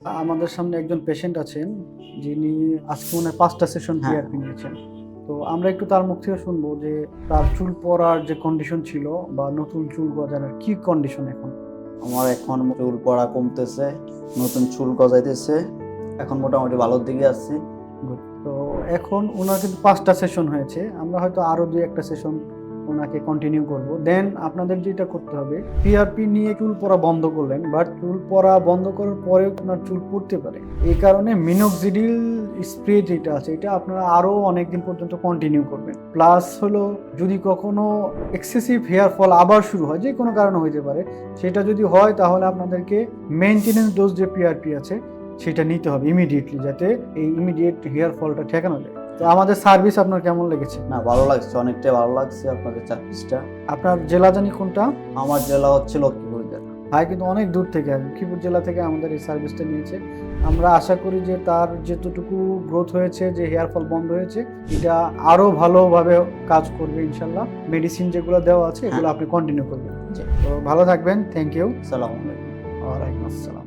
আমাদের সামনে একজন পেশেন্ট আছেন যিনি আজকে মনে হয় পাঁচটা সেশন হ্যাঁ। পিআরপি নিয়েছেন। তো আমরা একটু তার মুখ থেকে শুনব যে তার চুল পড়ার যে কন্ডিশন ছিল বা নতুন চুল গজানোর কি কন্ডিশন এখন? আমার এখন চুল পড়া কমতেছে নতুন চুল গজাইতেছে এখন মোটামুটি ভালোর দিকে আছি। তো এখন ওনার কিন্তু পাঁচটা সেশন হয়েছে। আমরা হয়তো আরও দুই একটা সেশন ওনাকে কন্টিনিউ করব। দেন আপনাদের যেটা করতে হবে পিআরপি নিয়ে চুল পরা বন্ধ করলেন বাট চুল পরা বন্ধ করার পরেও আপনার চুল পড়তে পারে। এই কারণে মিনোক্সিডিল স্প্রে যেটা আছে, এটা আপনারা আরও অনেকদিন পর্যন্ত কন্টিনিউ করবেন। প্লাস হলো, যদি কখনো এক্সেসিভ হেয়ার ফল আবার শুরু হয়, যে কোনো কারণে হইতে পারে, সেটা যদি হয় তাহলে আপনাদেরকে মেনটেনেন্স ডোজ যে পিআরপি আছে, সেটা নিতে হবে ইমিডিয়েটলি যাতে এই ইমিডিয়েট হেয়ার ফলটা ঠেকানো যায়। তো আমাদের সার্ভিস আপনার কেমন লেগেছে? না ভালো লাগছে অনেকটাই ভালো লাগছে আপনাদের সার্ভিসটা আপনার জেলা জানি কোনটা? আমার জেলা হচ্ছে লক্ষ্মীপুর জেলা। ভাই কিন্তু অনেক দূর থেকে লক্ষ্মীপুর জেলা থেকে আমাদের এই সার্ভিসটা নিয়েছে। আমরা আশা করি যে তার যেতটুকু গ্রোথ হয়েছে যে হেয়ার ফল বন্ধ হয়েছে এটা আরও ভালোভাবে কাজ করবে ইনশাল্লাহ। মেডিসিন যেগুলো দেওয়া আছে এগুলো আপনি কন্টিনিউ করবেন। তো ভালো থাকবেন থ্যাংক ইউ সালাম আলাইকুম। ওয়ালাইকুম আসসালাম।